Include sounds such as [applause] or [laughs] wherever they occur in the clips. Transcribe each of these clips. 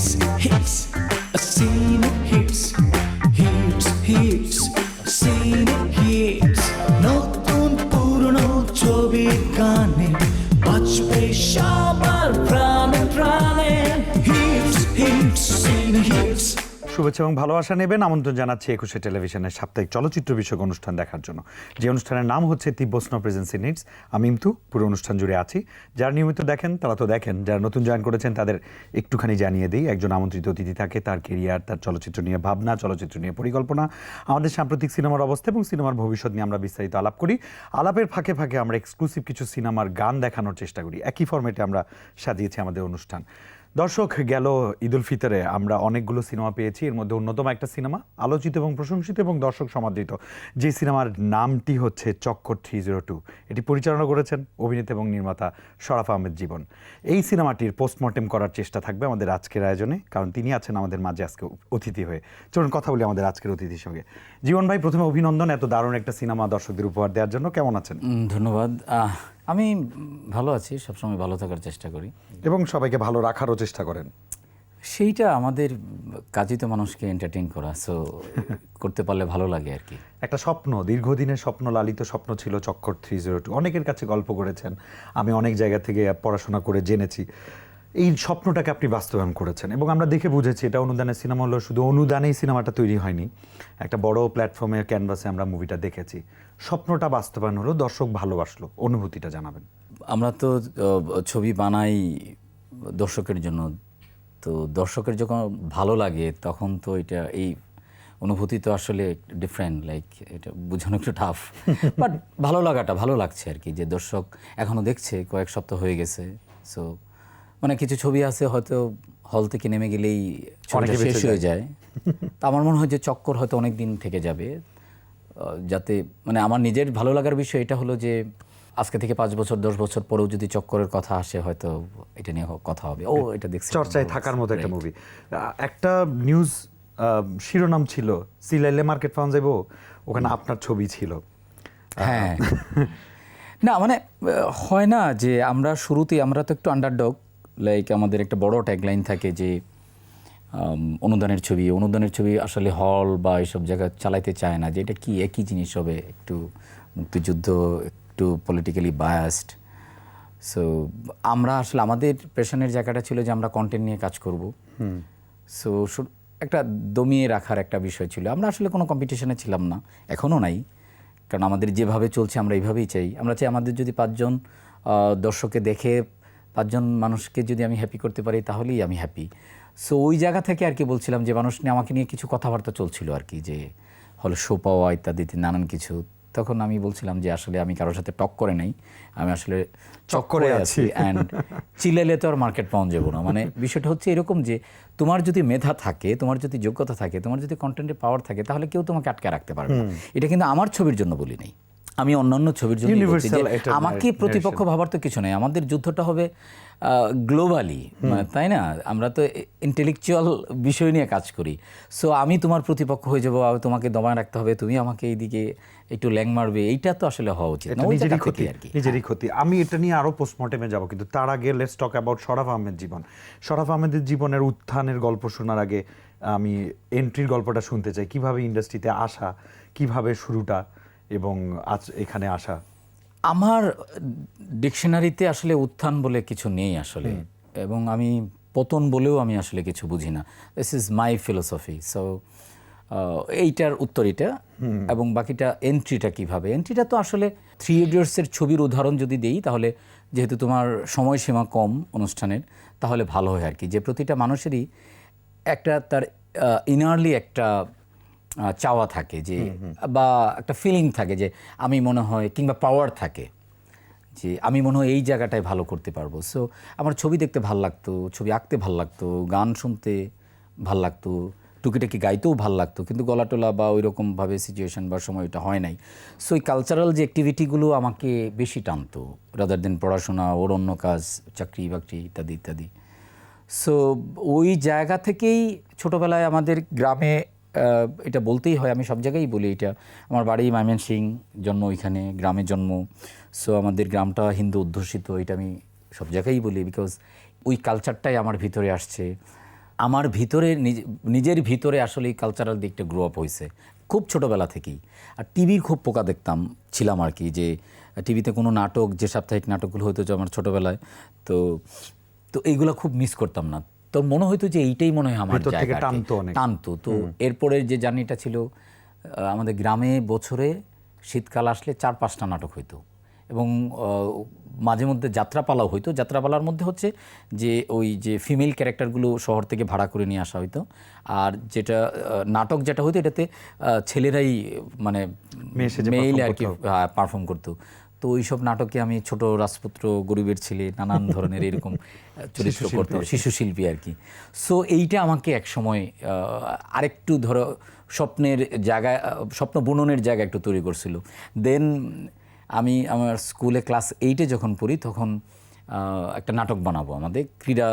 hips, hips. শুভেচ্ছা এবং ভালোবাসা নেবেন আমন্ত্রণ জানাচ্ছি একুশে টেলিভিশনের সাপ্তাহিক চলচ্চিত্র বিষয়ক অনুষ্ঠান দেখার জন্য। যে অনুষ্ঠানের নাম হচ্ছে তিব্বস্ন প্রেজেন্সি নিডস। আমি ইমতু, পুরো অনুষ্ঠান জুড়ে আছি। যারা নিয়মিত দেখেন, তারা তো দেখেন, যারা নতুন জয়েন করেছেন, তাদের একটুখানি জানিয়ে দিই। একজন আমন্ত্রিত অতিথি থাকে, তার কেরিয়ার, তার চলচ্চিত্র নিয়ে ভাবনা, চলচ্চিত্র নিয়ে পরিকল্পনা, আমাদের সাম্প্রতিক সিনেমার অবস্থা এবং সিনেমার ভবিষ্যৎ নিয়ে আমরা বিস্তারিত আলাপ করি। আলাপের ফাঁকে ফাঁকে আমরা এক্সক্লুসিভ কিছু সিনেমার গান দেখানোর চেষ্টা করি। একই ফরম্যাটে আমরা সাজিয়েছি আমাদের অনুষ্ঠান। দর্শক, গেল ঈদ উল ফিতরে আমরা অনেকগুলো সিনেমা পেয়েছি। এর মধ্যে অন্যতম একটা সিনেমা, আলোচিত এবং প্রশংসিত এবং দর্শক সমাদৃত। যে সিনেমার নামটি হচ্ছে চক্কর থ্রি জিরো টু। এটি পরিচালনা করেছেন অভিনেতা এবং নির্মাতা শরাফ আহমেদ জীবন। এই সিনেমাটির পোস্টমর্টেম করার চেষ্টা থাকবে আমাদের আজকের আয়োজনে, কারণ তিনি আছেন আমাদের মাঝে আজকে অতিথি হয়ে। চলুন কথা বলি আমাদের আজকের অতিথির সঙ্গে। জীবন ভাই, প্রথমে অভিনন্দন, এত দারুণ একটা সিনেমা দর্শকদের উপহার দেওয়ার জন্য। কেমন আছেন? ধন্যবাদ। আমি ভালো আছি সবসময় ভালো থাকার চেষ্টা করি। এবং সবাইকে ভালো রাখারও চেষ্টা করেন। সেইটা আমাদের কাজই তো মানুষকে এন্টারটেইন করা সো [laughs] করতে পারলে ভালো লাগে আর কি। একটা স্বপ্ন দীর্ঘদিনের স্বপ্ন লালিত স্বপ্ন ছিল চক্কর থ্রি জিরো টু অনেকের কাছে গল্প করেছেন আমি অনেক জায়গা থেকে পড়াশোনা করে জেনেছি। এই স্বপ্নটাকে আপনি বাস্তবায়ন করেছেন এবং আমরা দেখে বুঝেছি এটা অনুদানের সিনেমা হলো শুধু অনুদানেই সিনেমাটা তৈরি হয়নি। একটা বড় প্ল্যাটফর্মের ক্যানভাসে আমরা মুভিটা দেখেছি। স্বপ্নটা বাস্তবায়ন হলো দর্শক ভালোবাসলো। অনুভূতিটা জানাবেন। আমরা তো ছবি বানাই দর্শকের জন্য। তো দর্শকের যখন ভালো লাগে তখন তো এটা এই অনুভূতি তো আসলে ডিফারেন্ট লাইক এটা বোঝানো একটু টাফ বাট [laughs] ভালো লাগাটা ভালো লাগছে আর কি যে দর্শক এখনও দেখছে কয়েক সপ্তাহ হয়ে গেছে। সো মানে কিছু ছবি আছে হয়তো হল থেকে নেমে গেলেই ছবিটা শেষ হয়ে যায়। তা আমার মনে হয় যে চক্কর হয়তো অনেক দিন থেকে যাবে। যাতে মানে আমার নিজের ভালো লাগার বিষয় এটা হলো যে আজকে থেকে পাঁচ বছর দশ বছর পরেও যদি চক্করের কথা আসে হয়তো এটা নিয়ে কথা হবে। ও এটা দেখছি চর্চায় থাকার মতো একটা মুভি একটা নিউজ শিরোনাম ছিল সিলাইলে মার্কেট পাওয়া যাব ওখানে আপনার ছবি ছিল। হ্যাঁ। না মানে হয় না যে আমরা শুরুতেই আমরা তো একটু আন্ডারডগ লাইক আমাদের একটা বড় ট্যাগলাইন থাকে যে অনুদানের ছবি। অনুদানের ছবি আসলে হল বা এইসব জায়গায় চালাইতে চায় না। যে এটা কি? একই জিনিস হবে। একটু মুক্তিযুদ্ধ একটু পলিটিক্যালি বায়াসড সো আমরা আসলে আমাদের পেশনের জায়গাটা ছিল যে আমরা কন্টেন্ট নিয়ে কাজ করব। সো একটা দমিয়ে রাখার একটা বিষয় ছিল। আমরা আসলে কোনো কম্পিটিশনে ছিলাম না। এখনও নাই। কারণ আমাদের যেভাবে চলছে আমরা এইভাবেই চাই। আমরা চাই আমাদের যদি পাঁচজন দর্শকে দেখে পাঁচজন মানুষকে যদি আমি হ্যাপি করতে পারি তাহলেই আমি হ্যাপি সো ওই জায়গা থেকে আর কি বলছিলাম যে মানুষ নিয়ে আমাকে নিয়ে কিছু কথাবার্তা চলছিল আর কি যে হলো শো পাওয়া ইত্যাদিতে নানান কিছু। তখন আমি বলছিলাম যে আসলে আমি কারোর সাথে টক করে নাই। আমি আসলে চক করে আছি অ্যান্ড চিলেলে তো আর মার্কেট পাওয়া যাব না। মানে বিষয়টা হচ্ছে এরকম যে তোমার যদি মেধা থাকে তোমার যদি যোগ্যতা থাকে তোমার যদি কন্টেন্টের পাওয়ার থাকে তাহলে কেউ তোমাকে আটকে রাখতে পারবে না। এটা কিন্তু আমার ছবির জন্য বলি নাই। আমি অন্যান্য ছবির জন্য আমাকে প্রতিপক্ষ ভাবার তো কিছু নেই। আমাদের যুদ্ধটা হবে গ্লোবালি তাই না? আমরা তো ইন্টেলেকচুয়াল বিষয় নিয়ে কাজ করি। সো আমি তোমার প্রতিপক্ষ হয়ে যাব আর তোমাকে দমায় রাখতে হবে তুমি আমাকে এইদিকে একটু ল্যাং মারবে এইটা তো আসলে হওয়া উচিত না নিজেরই ক্ষতি আর কি। নিজেরই ক্ষতি। আমি এটা নিয়ে আরও পোস্টমর্টেমে যাব কিন্তু তার আগে let's talk about Sharaf Ahmed জীবন। শরাফ আহমেদের জীবনের উত্থানের গল্প শোনার আগে আমি এন্ট্রির গল্পটা শুনতে চাই। কীভাবে ইন্ডাস্ট্রিতে আসা কীভাবে শুরুটা? এবং আজ এখানে আসা। আমার ডিকশনারিতে আসলে উত্থান বলে কিছু নেই আসলে। এবং আমি পতন বলেও আমি আসলে কিছু বুঝি না। This is my philosophy so এইটার উত্তর এটা। এবং বাকিটা এন্ট্রিটা কীভাবে? এন্ট্রিটা তো আসলে থ্রি ইডিয়টসের ছবির উদাহরণ যদি দিই তাহলে যেহেতু তোমার সময়সীমা কম অনুষ্ঠানের তাহলে ভালো হয় আর কি। যে প্রতিটা মানুষেরই একটা তার ইনারলি একটা চাওয়া থাকে যে বা একটা ফিলিং থাকে যে আমি মনে হয় কিংবা পাওয়ার থাকে যে আমি মনে হয় এই জায়গাটায় ভালো করতে পারব। সো আমার ছবি দেখতে ভালো লাগতো ছবি আঁকতে ভালো লাগতো গান শুনতে ভালো লাগতো টুকিটাকি গাইতেও ভালো লাগতো কিন্তু গলাটোলা বা ওই রকমভাবে সিচুয়েশন বা সময় ওটা হয় নাই। সো এই কালচারাল যে অ্যাক্টিভিটিগুলো আমাকে বেশি টানতো রাদার দেন পড়াশোনা ওর অন্য কাজ চাকরি বাকরি ইত্যাদি ইত্যাদি। সো ওই জায়গা থেকেই ছোটোবেলায় আমাদের গ্রামে এটা বলতেই হয়, আমি সব জায়গায় বলি এটা। আমার বাড়ি ময়মনসিং, জন্ম ওইখানে, গ্রামে জন্ম। সো আমাদের গ্রামটা হিন্দু অধ্যুষিত, এটা আমি সব জায়গায় বলি বিকজ ওই কালচারটাই আমার ভিতরে আসছে। আমার ভিতরে, নিজ- নিজের ভিতরে আসলে এই কালচারাল দিকটা গ্রো আপ হয়েছে খুব ছোটোবেলা থেকেই। আর টিভির খুব পোকা দেখতাম, ছিলাম আর কি যে, টিভিতে কোনো নাটক, যে সাপ্তাহিক নাটকগুলো হতো যে আমার ছোটোবেলায়, তো তো এইগুলো খুব মিস করতাম না। তো মনে হতো যে এইটাই মনে হয় আমার। টানতো তো এরপরের যে জার্নিটা ছিল আমাদের গ্রামে বছরে শীতকাল আসলে চার পাঁচটা নাটক হইতো। এবং মাঝে মধ্যে যাত্রাপালাও হইতো। যাত্রাপালার মধ্যে হচ্ছে যে ওই যে ফিমেল ক্যারেক্টারগুলো শহর থেকে ভাড়া করে নিয়ে আসা হইতো। আর যেটা নাটক যেটা হইতো এটাতে ছেলেরাই মানে মেয়ে সেজে মেইল perform আর কি পারফর্ম করতো। তো ওইসব নাটকে আমি ছোট রাজপুত্র গরিবের ছেলে নানান ধরনের এরকম চরিত্র করতাম শিশু শিল্পী আর কি। সো এইটা আমাকে এক সময় আরেকটু ধরো স্বপ্নের জায়গা স্বপ্ন বুননের জায়গা একটু তৈরি করছিল। দেন আমি আমার স্কুলে ক্লাস এইটে যখন পড়ি তখন একটা নাটক বানাবো আমাদের। ক্রীড়া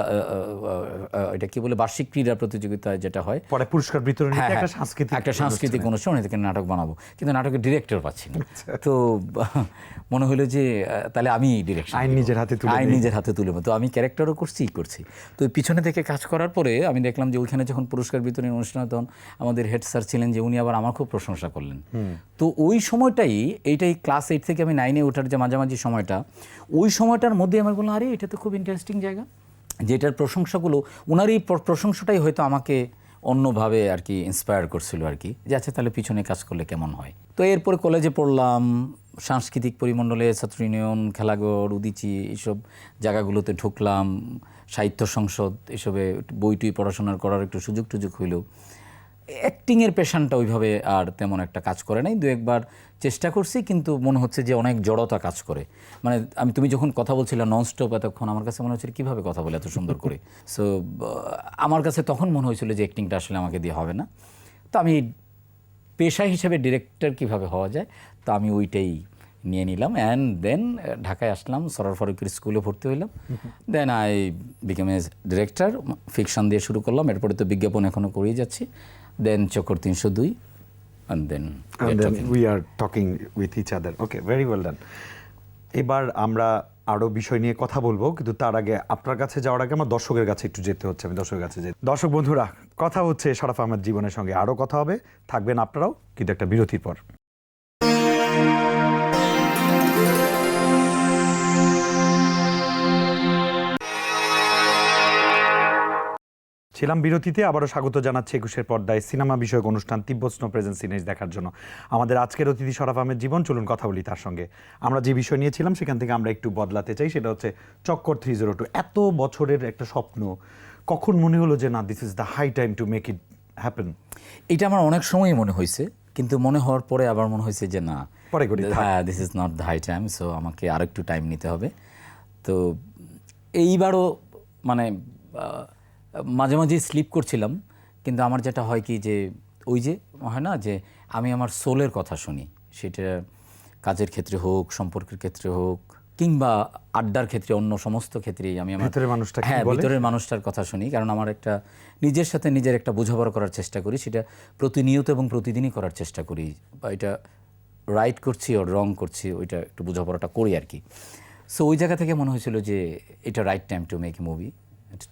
এটা কি বলে? বার্ষিক ক্রীড়া প্রতিযোগিতা যেটা হয়। পরে পুরস্কার বিতরণ হ্যাঁ, একটা হ্যাঁ, সাংস্কৃতিক একটা সাংস্কৃতিক অনুষ্ঠান থেকে নাটক বানাবো। কিন্তু নাটকের ডিরেক্টর পাচ্ছি না। আচ্ছা। তো মনে হলো যে তাহলে আমি ডিরেকশন আইন নিজের হাতে তুলে আইন নিজের হাতে তুলে তো আমি ক্যারেক্টারও করছি করছি। তো পিছনে থেকে কাজ করার পরে আমি দেখলাম যে ওইখানে যখন পুরস্কার বিতরণী অনুষ্ঠান তখন আমাদের হেড স্যার ছিলেন যে উনি আবার আমার খুব প্রশংসা করলেন। তো ওই সময়টাই এইটাই ক্লাস এইট থেকে আমি নাইনে ওঠার যে মাঝামাঝি সময়টা ওই সময়টার মধ্যে আমার আরে এটা তো খুব ইন্টারেস্টিং জায়গা। যেটার প্রশংসাগুলো ওনার এই প্রশংসাটাই হয়তো আমাকে অন্যভাবে আর কি ইন্সপায়ার করছিল আর কি, যে আচ্ছা তাহলে পিছনে কাজ করলে কেমন হয়? তো এরপরে কলেজে পড়লাম, সাংস্কৃতিক পরিমণ্ডলে, ছাত্র ইউনিয়ন খেলাঘর, উদিচি, এইসব জায়গাগুলোতে ঢুকলাম, সাহিত্য সংসদ, এসবে বই টুই পড়াশোনার করার একটু সুযোগ টুযোগ হইল। অ্যাক্টিংয়ের পেশানটা ওইভাবে আর তেমন একটা কাজ করে নাই। দু একবার চেষ্টা করছি কিন্তু মনে হচ্ছে যে অনেক জড়তা কাজ করে। মানে আমি তুমি যখন কথা বলছিলে ননস্টপ এতক্ষণ আমার কাছে মনে হচ্ছিল কীভাবে কথা বলে এত সুন্দর করে? [laughs] সো আমার কাছে তখন মনে হয়েছিল যে অ্যাক্টিংটা আসলে আমাকে দিয়ে হবে না। তো আমি পেশা হিসেবে ডিরেক্টর কীভাবে হওয়া যায় তো আমি ওইটাই নিয়ে নিলাম। অ্যান্ড দেন ঢাকায় আসলাম সরার ফারুকের স্কুলে ভর্তি হইলাম। Then I became a director fiction দিয়ে শুরু করলাম। এরপরে তো বিজ্ঞাপন এখনও করেই যাচ্ছি। দেন chakur তিনশো দুই and then and then talking. we are talking with each other. Okay very well done. এবার আমরা আরও বিষয় নিয়ে কথা বলব কিন্তু তার আগে আপনার কাছে যাওয়ার আগে আমার দর্শকের কাছে একটু যেতে হচ্ছে আমি দর্শকের কাছে যেতে দর্শক বন্ধুরা কথা হচ্ছে সারাফ আমার জীবনের সঙ্গে আরও কথা হবে থাকবেন আপনারাও কিন্তু একটা বিরতির পর। ছিলাম বিরতিতে আবারও স্বাগত জানাচ্ছি একুশের পর্দায় সিনেমা বিষয়ক অনুষ্ঠান তিব্বত স্নো প্রেজেন্স সিনেজ দেখার জন্য। আমাদের আজকের অতিথি শরাফ আহমেদ জীবন চলুন কথা বলি তার সঙ্গে। আমরা যে বিষয় নিয়েছিলাম সেখান থেকে আমরা একটু বদলাতে চাই সেটা হচ্ছে চক্কর থ্রি জিরো টু এত বছরের একটা স্বপ্ন কখন মনে হলো যে না this is the high time to make it happen এটা আমার অনেক সময়ই মনে হয়েছে কিন্তু মনে হওয়ার পরে আবার মনে হয়েছে যে না পরে করি, হ্যাঁ this is not the high time so আমাকে আরেকটু টাইম নিতে হবে। তো এইবারও মানে মাঝে মাঝে স্লিপ করছিলাম কিন্তু আমার যেটা হয় কি যে ওই যে হয় না যে আমি আমার সোলের কথা শুনি। সেটা কাজের ক্ষেত্রে হোক সম্পর্কের ক্ষেত্রে হোক কিংবা আড্ডার ক্ষেত্রে অন্য সমস্ত ক্ষেত্রেই আমি আমার ভেতরের মানুষটা হ্যাঁ ভিতরের মানুষটার কথা শুনি। কারণ আমার একটা নিজের সাথে নিজের একটা বোঝাপড়া করার চেষ্টা করি। সেটা প্রতিনিয়ত এবং প্রতিদিনই করার চেষ্টা করি। বা এটা রাইট করছি ও রং করছি ওইটা একটু বোঝাপড়াটা করি আর কি। সো ওই জায়গা থেকে মনে হয়েছিল যে এটা right time to make a movie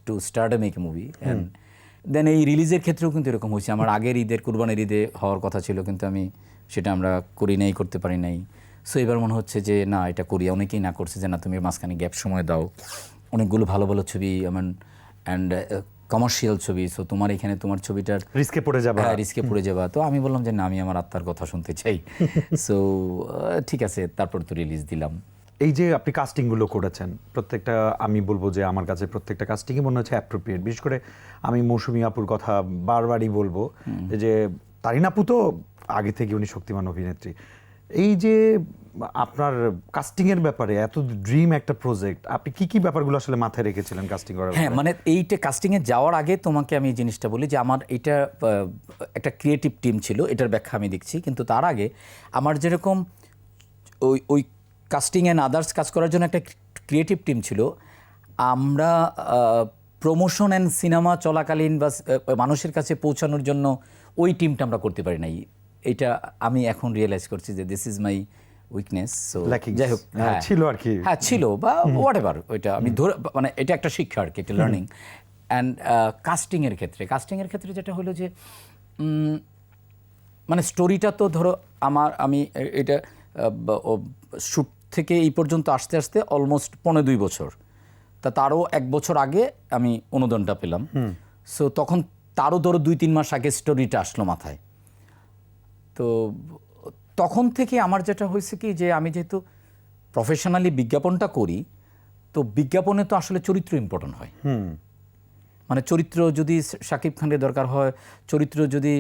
to start a make a movie and then এই রিলিজের ক্ষেত্রেও কিন্তু এরকম হয়েছে। আমার আগের ঈদের কুরবানির ঈদে হওয়ার কথা ছিল কিন্তু আমি সেটা আমরা করি নাই করতে পারি নাই। সো এবার মনে হচ্ছে যে না এটা করি। অনেকেই না করছে যে না তুমি মাঝখানে গ্যাপ সময় দাও। অনেকগুলো ভালো ভালো ছবি আমার অ্যান্ড কমার্শিয়াল ছবি। সো তোমার এখানে তোমার ছবিটার রিস্কে পড়ে যাবে। হ্যাঁ রিস্কে পড়ে যাবা। তো আমি বললাম যে না আমি আমার আত্মার কথা শুনতে চাই। [laughs] সো ঠিক আছে তারপর তো রিলিজ দিলাম। এই যে আপনি কাস্টিংগুলো করেছেন প্রত্যেকটা আমি বলব যে আমার কাছে প্রত্যেকটা কাস্টিংই মনে হচ্ছে অ্যাপ্রোপ্রিয়েট বিশেষ করে আমি মৌসুমী আপুর কথা বারবারই বলব যে তারিন আপু তো আগে থেকে উনি শক্তিমান অভিনেত্রী। এই যে আপনার কাস্টিং এর ব্যাপারে এত ড্রিম একটা প্রজেক্ট আপনি কি কি ব্যাপারগুলো আসলে মাথায় রেখেছিলেন কাস্টিং করার হ্যাঁ মানে এইটা কাস্টিংয়ে যাওয়ার আগে তোমাকে আমি এই জিনিসটা বলি যে আমার এটা একটা ক্রিয়েটিভ টিম ছিল এটার ব্যাখ্যা আমি দিচ্ছি কিন্তু তার আগে আমার যেরকম ওই ওই কাস্টিং অ্যান্ড আদার্স কাজ করার জন্য একটা ক্রিয়েটিভ টিম ছিল। আমরা প্রমোশন অ্যান্ড সিনেমা চলাকালীন বা মানুষের কাছে পৌঁছানোর জন্য ওই টিমটা আমরা করতে পারি নাই। এটা আমি এখন রিয়েলাইজ করছি যে this is my weakness so যাই হোক হ্যাঁ, হ্যাঁ। ছিল আর কি। হ্যাঁ ছিল বা হোয়াট এভার ওইটা আমি ধরে মানে এটা একটা শিক্ষা আর কি একটা লার্নিং অ্যান্ড কাস্টিংয়ের ক্ষেত্রে কাস্টিংয়ের ক্ষেত্রে যেটা হলো যে মানে স্টোরিটা তো ধরো আমার আমি এটা শ্যুট থেকে এই পর্যন্ত আসতে আসতে অলমোস্ট পনেরো দুই বছর। তা তারও এক বছর আগে আমি অনুদানটা পেলাম। সো তখন তারও ধরো দুই তিন মাস আগে স্টোরিটা আসলো মাথায়। তো তখন থেকে আমার যেটা হয়েছে কি যে আমি যেহেতু প্রফেশনালি বিজ্ঞাপনটা করি তো বিজ্ঞাপনে তো আসলে চরিত্র ইম্পর্টেন্ট হয়। মানে চরিত্র যদি শাকিব খানের দরকার হয় চরিত্র যদি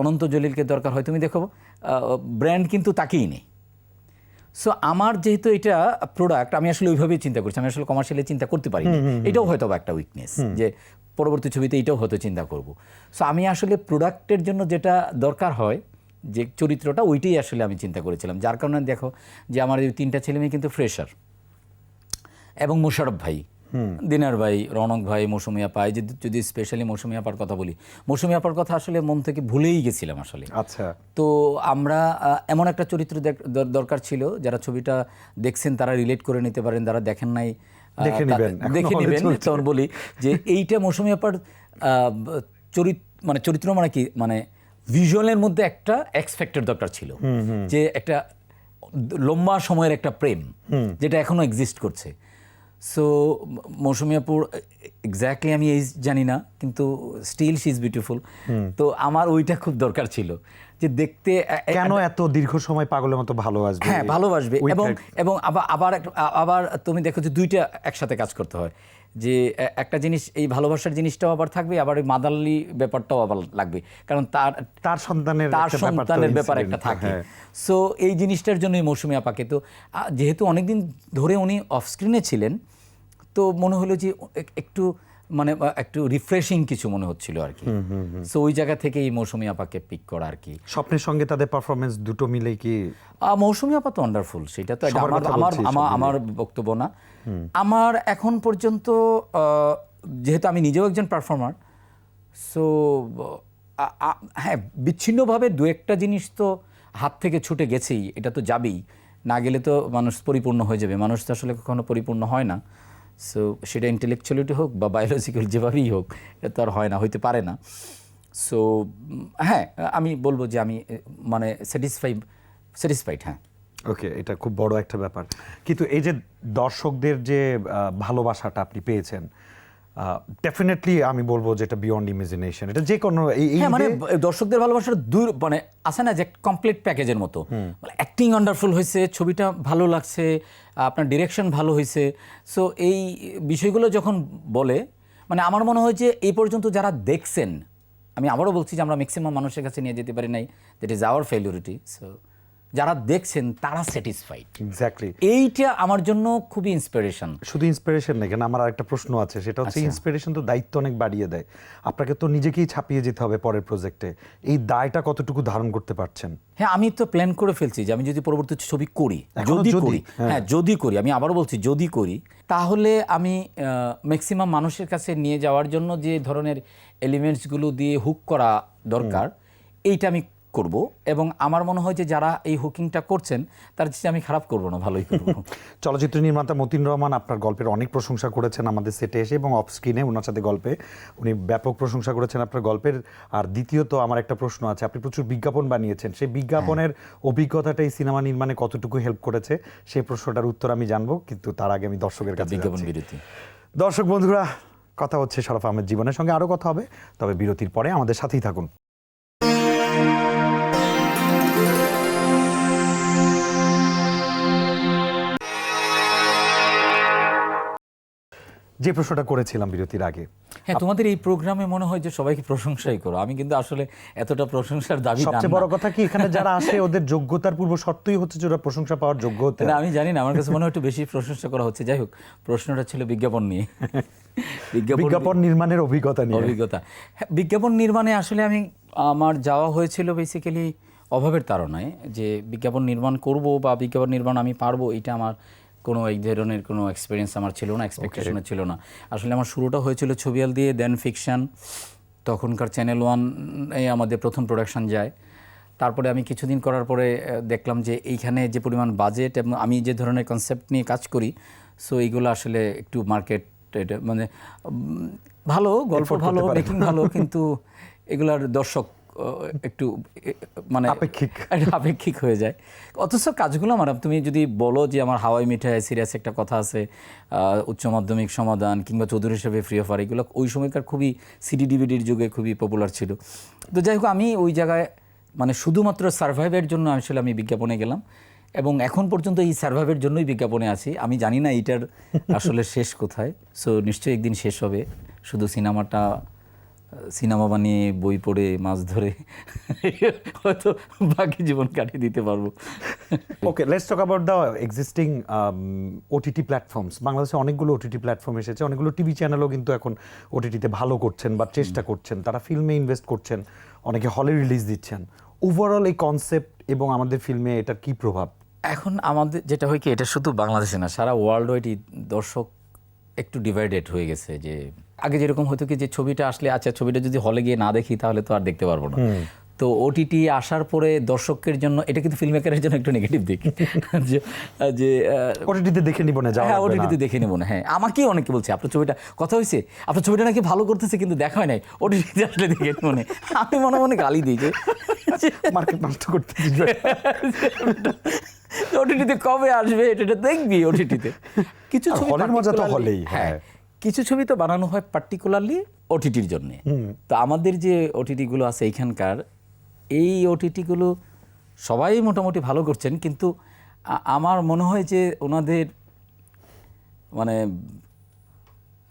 অনন্ত জলিলকে দরকার হয় তুমি দেখো ব্র্যান্ড কিন্তু তাকেই নেই। সো আমার যেহেতু এটা প্রোডাক্ট আমি আসলে ওইভাবেই চিন্তা করছি। আমি আসলে কমার্শিয়ালি চিন্তা করতে পারি এটাও হয়তো একটা উইকনেস যে পরবর্তী ছবিতে এটাও হয়তো চিন্তা করব। সো আমি আসলে প্রোডাক্টের জন্য যেটা দরকার হয় যে চরিত্রটা ওইটাই আসলে আমি চিন্তা করেছিলাম। যার কারণে দেখো যে আমার এই তিনটা ছেলে মেয়ে কিন্তু ফ্রেশার এবং মোশারফ ভাই। দিনার ভাই রনক ভাই মৌসুমি আপা এই যদি স্পেশালি মৌসুমি আপার কথা বলি মৌসুমি আপার কথা আসলে মন থেকে ভুলেই গেছিলাম আসলে। আচ্ছা। তো আমরা এমন একটা চরিত্র দরকার ছিল যারা ছবিটা দেখছেন তারা রিলেট করে নিতে পারেন যারা দেখেন নাই দেখে নেবেন তখন বলি যে এইটা মৌসুমি আপার চরিত্র মানে চরিত্র মানে কি? মানে ভিজুয়ালের মধ্যে একটা এক্সপেক্টের দরকার ছিল। যে একটা লম্বা সময়ের একটা প্রেম যেটা এখনও এক্সিস্ট করছে। সো মৌসুমিয়াপুর এক্স্যাক্টলি আমি এই জানি না কিন্তু স্টিল শি ইজ বিউটিফুল তো আমার ওইটা খুব দরকার ছিল যে দেখতে কেন এত দীর্ঘ সময় পাগলের মতো ভালোবাসবে? হ্যাঁ ভালোবাসবে। এবং এবং আবার আবার আবার তুমি দেখো যে দুইটা একসাথে কাজ করতে হয়। যে একটা জিনিস এই ভালোবাসার জিনিসটাও আবার থাকবে আবার ওই মাদারলি ব্যাপারটাও আবার লাগবে কারণ তার তার সন্তানের তার সন্তানের ব্যাপার একটা থাকে হ্যাঁ। সো এই জিনিসটার জন্যই মৌসুমি আপাকে তো যেহেতু অনেকদিন ধরে উনি অফ স্ক্রিনে ছিলেন তো মনে হলো যে এক- একটু মানে একটু রিফ্রেশিং কিছু মনে হচ্ছিল আর কি। সো ওই জায়গা থেকে এই মৌসুমি আপাকে পিক করা আর কি। স্বপ্নের সঙ্গে তাদের পারফরমেন্স দুটো মিলে কি? মৌসুমি আপা তো ওয়ান্ডারফুল সেটা তো আমার আমার আমার বক্তব্য না। আমার এখন পর্যন্ত যেহেতু আমি নিজেও একজন পারফর্মার সো হ্যাঁ বিচ্ছিন্নভাবে দু একটা জিনিস তো হাত থেকে ছুটে গেছেই এটা তো যাবেই। না গেলে তো মানুষ পরিপূর্ণ হয়ে যাবে। মানুষ তো আসলে কখনো পরিপূর্ণ হয় না। সো সেটা ইন্টেলেকচুয়ালিটি হোক বা বায়োলজিক্যাল যেভাবেই হোক তো আর হয় না, হইতে পারে না। সো হ্যাঁ আমি বলব যে আমি মানে স্যাটিসফাই স্যাটিসফাইড হ্যাঁ। ওকে এটা খুব বড় একটা ব্যাপার। কিন্তু এই যে দর্শকদের যে ভালোবাসাটা আপনি পেয়েছেন ডেফিনেটলি আমি বলব যে এটা বিয়ন্ড ইমাজিনেশন এটা যে কোনো হ্যাঁ মানে দর্শকদের ভালোবাসার মানে আছে না যে কমপ্লিট প্যাকেজের মতো? অ্যাক্টিং ওয়ান্ডারফুল হয়েছে ছবিটা ভালো লাগছে আপনার ডিরেকশন ভালো হয়েছে। সো এই বিষয়গুলো যখন বলে মানে আমার মনে হয় যে এই পর্যন্ত যারা দেখছেন আমি আবারও বলছি যে আমরা ম্যাক্সিমাম মানুষের কাছে নিয়ে যেতে পারি নাই that is our failurity so যারা দেখছেন তারা স্যাটিসফাইড এক্স্যাক্টলি এইটা আমার জন্য খুবই ইন্সপিরেশন শুধু ইন্সপিরেশন নেই কেন? আমার আরেকটা প্রশ্ন আছে সেটা হচ্ছে আচ্ছা। ইন্সপিরেশন তো দায়িত্ব অনেক বাড়িয়ে দেয়। আপনাকে তো নিজেকেই ছাপিয়ে যেতে হবে পরের প্রজেক্টে এই দায়টা কতটুকু ধারণ করতে পারছেন? হ্যাঁ আমি তো প্ল্যান করে ফেলছি যে আমি যদি পরবর্তী ছবি করি যদি যদি, করি হ্যাঁ। হ্যাঁ যদি করি আমি আবারও বলছি যদি করি তাহলে আমি ম্যাক্সিমাম মানুষের কাছে নিয়ে যাওয়ার জন্য যে ধরনের এলিমেন্টসগুলো দিয়ে হুক করা দরকার এইটা আমি করব এবং আমার মনে হয় যে যারা এই হুকিংটা করছেন তার চেয়ে আমি খারাপ করব না ভালোই করব। [laughs] চলচ্চিত্র নির্মাতা মতিন রহমান আপনার গল্পের অনেক প্রশংসা করেছেন আমাদের সেটে এসে এবং অফ স্ক্রিনে ওনার সাথে গল্পে উনি ব্যাপক প্রশংসা করেছেন আপনার গল্পের। আর দ্বিতীয়ত আমার একটা প্রশ্ন আছে আপনি প্রচুর বিজ্ঞাপন বানিয়েছেন সেই বিজ্ঞাপনের অভিজ্ঞতাটা এই সিনেমা নির্মাণে কতটুকু হেল্প করেছে সেই প্রশ্নটার উত্তর আমি জানব কিন্তু তার আগে আমি দর্শকের কাছে বিজ্ঞাপন। বিরতি। দর্শক বন্ধুরা কথা হচ্ছে শরফ আহমেদ জীবনের সঙ্গে আরও কথা হবে তবে বিরতির পরে আমাদের সাথেই থাকুন। যে প্রশ্নটা করেছিলাম বিরতির আগে। হ্যাঁ তোমাদের এই প্রোগ্রামে মনে হয় যে সবাইকে প্রশংসাই করো। আমি কিন্তু আসলে এতটা প্রশংসার দাবি সবচেয়ে বড় কথা কি এখানে যারা আসে ওদের যোগ্যতার পূর্ব শর্তই হচ্ছে যে ওরা প্রশংসা পাওয়ার যোগ্য হতে না আমি জানি না আমার কাছে মনে হয় একটু বেশি প্রশংসা করা হচ্ছে। যাই হোক প্রশ্নটা ছিল বিজ্ঞাপন নিয়ে। বিজ্ঞাপন নির্মাণের অভিজ্ঞতা নিয়ে। অভিজ্ঞতা। হ্যাঁ, বিজ্ঞাপন নির্মাণে আসলে আমি আমার যাওয়া হয়েছিল বেসিক্যালি অভাবের তাড়নায় যে বিজ্ঞাপন নির্মাণ করব বা বিজ্ঞাপন নির্মাণ আমি পারব এটা আমার কোনো এই ধরনের কোনো এক্সপিরিয়েন্স আমার ছিল না এক্সপেকটেশনও ছিল না। আসলে আমার শুরুটা হয়েছিল ছবিয়াল দিয়ে দেন ফিকশান তখনকার চ্যানেল ওয়ান আমাদের প্রথম প্রোডাকশন যায়। তারপরে আমি কিছুদিন করার পরে দেখলাম যে এইখানে যে পরিমাণ বাজেট এবং আমি যে ধরনের কনসেপ্ট নিয়ে কাজ করি সো এইগুলো আসলে একটু মার্কেট মানে ভালো গল্প ভালো মেকিং ভালো কিন্তু [laughs] এগুলার দর্শক একটু মানে আপেক্ষিক। [laughs] আপেক্ষিক হয়ে যায়। অথচ কাজগুলো আমার তুমি যদি বলো যে আমার হাওয়াই মিঠাই সিরিয়াস একটা কথা আছে উচ্চ মাধ্যমিক সমাধান কিংবা চৌধুরী হিসেবে ফ্রি অফার এগুলো ওই সময়কার খুবই সিডি ডিভিডির যুগে খুবই পপুলার ছিল। তো যাই হোক আমি ওই জায়গায় মানে শুধুমাত্র সার্ভাইভের জন্য আসলে আমি বিজ্ঞাপনে গেলাম এবং এখন পর্যন্ত এই সার্ভাইভের জন্যই বিজ্ঞাপনে আছি। আমি জানি না এটার আসলে শেষ কোথায়। সো নিশ্চয়ই একদিন শেষ হবে। শুধু সিনেমাটা সিনেমা বানিয়ে বই পড়ে মাছ ধরে হয়তো বাকি জীবন কাটিয়ে দিতে পারব। Okay let's talk about the existing OTT platforms বাংলাদেশে অনেকগুলো ওটিটি প্ল্যাটফর্ম এসেছে। অনেকগুলো টিভি চ্যানেলও কিন্তু এখন ওটিটিতে ভালো করছেন বা চেষ্টা করছেন। তারা ফিল্মে ইনভেস্ট করছেন। অনেকে হলে রিলিজ দিচ্ছেন। ওভারঅল এই কনসেপ্ট এবং আমাদের ফিল্মে এটার কি প্রভাব? এখন আমাদের যেটা হয় কি এটা শুধু বাংলাদেশে না সারা ওয়ার্ল্ড ওয়াইড দর্শক একটু ডিভাইডেড হয়ে গেছে যে আগে যেরকম হতো কি যে ছবিটা আসলে আচ্ছা ছবিটা যদি হলে গিয়ে না দেখি তাহলে তো আর দেখতে পারব না। তো ওটিটি আসার পরে দর্শকের জন্য এটা কিন্তু ফিল্ম মেকারের জন্য একটু নেগেটিভ দিক। [laughs] যে ওটিটিতে দেখে নিব না যাওয়া হ্যাঁ ওটিটিতে দেখে নেব না হ্যাঁ। আমাকেই অনেকে বলছে আপনার ছবিটা কথা হয়েছে আপনার ছবিটা নাকি ভালো করতেছে কিন্তু দেখা হয় নাই ওটিটিতে আসলে দেখে নেব না। আমি মনে মনে গালি দিই যে মার্কেট নষ্ট করতে ওটিটিতে [laughs] কবে আসবে এটা দেখবি ওটিটিতে কিছু ছবি মজা তো হলেই, হ্যাঁ। কিছু ছবি তো বানানো হয় পার্টিকুলারলি ওটিটির জন্য। তো আমাদের যে ওটিটি গুলো আছে এইখানকার এই ওটিটি গুলো সবাই মোটামুটি ভালো করছেন কিন্তু আমার মনে হয় যে ওনাদের মানে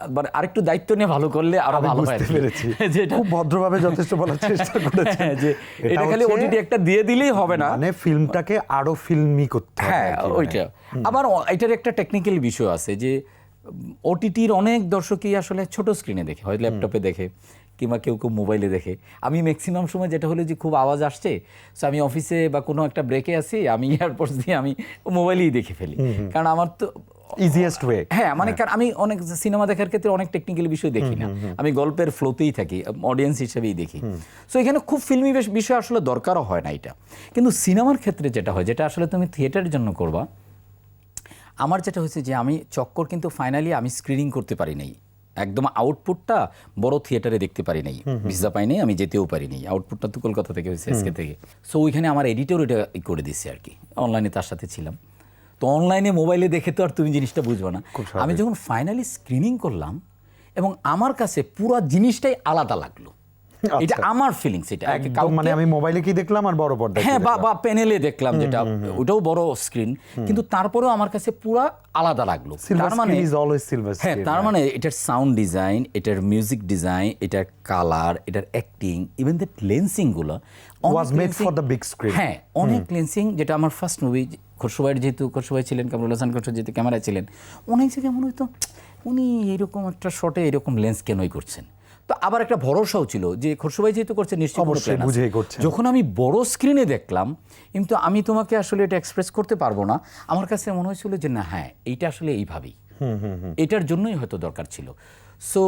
মানে আরেকটু দায়িত্ব নিয়ে ভালো করলে আরও ভালো হয়। পেরেছি। [laughs] খুব ভদ্রভাবে যথেষ্ট বলার চেষ্টা [laughs] হ্যাঁ, যে এটা খালি ওটিটি একটা দিয়ে দিলেই হবে না। মানে ফিল্মটাকে আরও ফিল্মি করতে হ্যাঁ। ওইটা আবার এটার একটা টেকনিক্যাল বিষয় আছে যে ওটিটির অনেক দর্শকই আসলে ছোট স্ক্রিনে দেখে হয় ল্যাপটপে দেখে কিংবা কেউ কেউ মোবাইলে দেখে। আমি ম্যাক্সিমাম সময় যেটা হলো যে খুব আওয়াজ আসছে সো আমি অফিসে বা কোনো একটা ব্রেকে আছি আমি এয়ারপোর্টস দিয়ে আমি মোবাইলেই দেখে ফেলি। কারণ আমার তো ইজিয়েস্ট ওয়ে হ্যাঁ মানে কারণ আমি অনেক সিনেমা দেখার ক্ষেত্রে অনেক টেকনিক্যাল বিষয় দেখি না। আমি গল্পের ফ্লোতেই থাকি অডিয়েন্স হিসেবেই দেখি। সো এখানে খুব ফিল্মি বেশ বিষয় আসলে দরকারও হয় না এটা। কিন্তু সিনেমার ক্ষেত্রে যেটা হয় যেটা আসলে তুমি থিয়েটারের জন্য করবা আমার যেটা হয়েছে যে আমি চক্কর কিন্তু ফাইনালি আমি স্ক্রিনিং করতে পারি নাই। একদম আউটপুটটা বড় থিয়েটারে দেখতে পারি নাই। ভিসা পাই নাই আমি যেতেও পারি নাই। আউটপুটটা তো কলকাতা থেকে হয়েছে এসকে থেকে। সো ওইখানে আমার এডিটর এটা করে দিচ্ছে আর কি। অনলাইনে তার সাথে ছিলাম। তো অনলাইনে মোবাইলে দেখে তো আর তুমি জিনিসটা বুঝবে না। আমি যখন ফাইনালি স্ক্রিনিং করলাম এবং আমার কাছে পুরো জিনিসটাই আলাদা লাগল। এটা আমার ফিলিংস এটা একদম মানে আমি মোবাইলে কি দেখলাম আর বড় পর্দায় হ্যাঁ বা বা প্যানেলে দেখলাম যেটা ওটাও বড় স্ক্রিন কিন্তু তারপরেও আমার কাছে পুরো আলাদা লাগল। তার মানে is always silver হ্যাঁ তার হ্যাঁ। মানে এটার সাউন্ড ডিজাইন এটার মিউজিক ডিজাইন এটার কালার এটার অ্যাক্টিং ইভেন দ্যাট লেন্সিংগুলো made for lensing- the big screen. হ্যাঁ অনেক লেন্সিং যেটা আমার ফার্স্ট মুভি খসরুভাইয়ের যেহেতু খসরুভাই ছিলেন কামরুল হাসান খসরু যেহেতু ক্যামেরা ছিলেন অনেক জায়গায় মনে হতো উনি এরকম একটা শটে এরকম লেন্স কেনই করছেন? তো আবার একটা ভরসাও ছিল যে খসরুভাই যেহেতু করছে নিশ্চয়ই অবশ্যই বুঝেই করছেন। যখন আমি বড় স্ক্রিনে দেখলাম কিন্তু আমি তোমাকে আসলে এটা এক্সপ্রেস করতে পারব না আমার কাছে মনে হয়েছিল যে না হ্যাঁ এইটা আসলে এইভাবেই। এটার জন্যই হয়তো দরকার ছিল। সো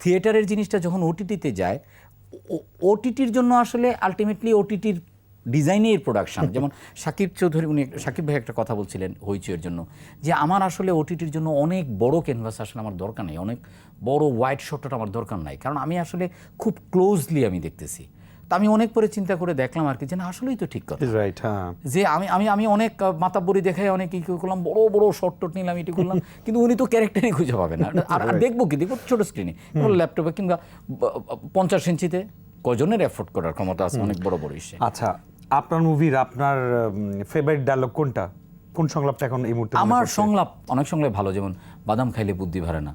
থিয়েটারের জিনিসটা যখন ওটিটিতে যায় ওটিটির জন্য আসলে আলটিমেটলি ওটিটির ডিজাইনের প্রোডাকশন যেমন সাকিব চৌধুরী উনি সাকিব ভাই একটা কথা বলছিলেন হইচইয়ের জন্য যে আমার আসলে ওটিটির জন্য অনেক বড় ক্যানভাস আসলে আমার দরকার নেই অনেক বড় হোয়াইট শটটা আমার দরকার নাই কারণ আমি আসলে খুব ক্লোজলি আমি দেখতেছি। তা আমি অনেক পরে চিন্তা করে দেখলাম আর কি যে না আসলেই তো ঠিক কথা। হ্যাঁ। যে আমি আমি আমি অনেক আহ, মাতাব্বরি দেখাই অনেক ই করলাম বড় বড় শর্ট টট নিলাম এটি করলাম [laughs] কিন্তু উনি তো ক্যারেক্টারই খুঁজে পাবে না। আর আর দেখব কি দেখব ছোট স্ক্রিনে ল্যাপটপে কিংবা পঞ্চাশ ইঞ্চিতে কজনের এফোর্ড করার ক্ষমতা আছে? অনেক বড় বড় ইসে। আচ্ছা আপনার মুভির আপনার ফেভারিট ডায়লগ কোনটা? কোন সংলাপটা এখন এই মুহূর্তে আমার সংলাপ অনেক সংলাপ ভালো যেমন বাদাম খাইলে বুদ্ধি ভারে না।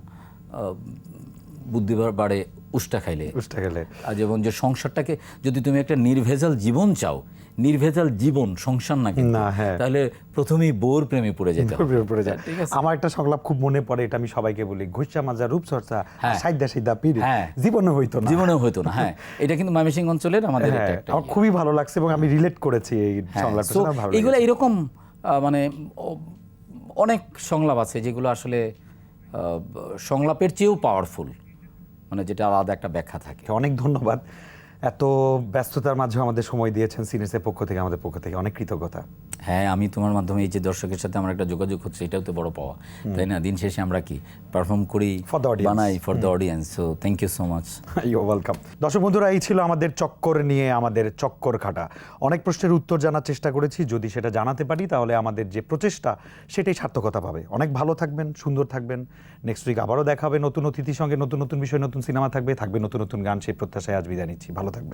বুদ্ধি বাড়ে উষ্টা খাইলে। উষ্টা খাইলে। আর যেমন যে সংসারটাকে যদি তুমি একটা নির্ভেজাল জীবন চাও নির্ভেজাল জীবন সংসার না কিন্তু হ্যাঁ। তাহলে প্রথমেই বোর প্রেমে পড়ে যেতে পড়ে পড়ে যায়। আমার একটা সংলাপ খুব মনে পড়ে এটা আমি সবাইকে বলি। ঘুষা মাজা রূপচর্চা হ্যাঁ। সাইদা সাইদা পীর। হ্যাঁ। জীবনে হইতো না। জীবনেও হতো না হ্যাঁ। এটা কিন্তু ময়মনসিংহ অঞ্চলের আমাদের একটা আমার খুবই ভালো লাগছে এবং আমি রিলেট করেছি এই সংলাপটা ভালো এইগুলো এরকম মানে অনেক সংলাপ আছে যেগুলো আসলে আহ, সংলাপের চেয়েও পাওয়ারফুল মানে যেটা আলাদা একটা ব্যাখ্যা থাকে। অনেক ধন্যবাদ। এত ব্যস্ততার মাঝে আমাদের সময় দিয়েছেন সিনেসের পক্ষ থেকে, আমাদের পক্ষ থেকে। অনেক কৃতজ্ঞতা। হ্যাঁ আমি তোমার মাধ্যমে এই যে দর্শকের সাথে আমার একটা যোগাযোগ হচ্ছে এটাও তো বড় পাওয়া। তাই না? দিন শেষে আমরা কি পারফর্ম করি. বানাই for the audience so thank you so much you welcome দর্শক বন্ধুরা এই ছিল আমাদের চক্কর নিয়ে আমাদের চক্কর খাটা। অনেক প্রশ্নের উত্তর জানার চেষ্টা করেছি যদি সেটা জানাতে পারি তাহলে আমাদের যে প্রচেষ্টা সেটাই সার্থকতা পাবে। অনেক ভালো থাকবেন সুন্দর থাকবেন। নেক্সট উইক আবারও দেখা হবে নতুন অতিথির সঙ্গে নতুন নতুন বিষয় নতুন সিনেমা থাকবে থাকবে নতুন নতুন গান সেই প্রত্যাশায় আজ বিদায় নিচ্ছি। ভালো থাকবেন।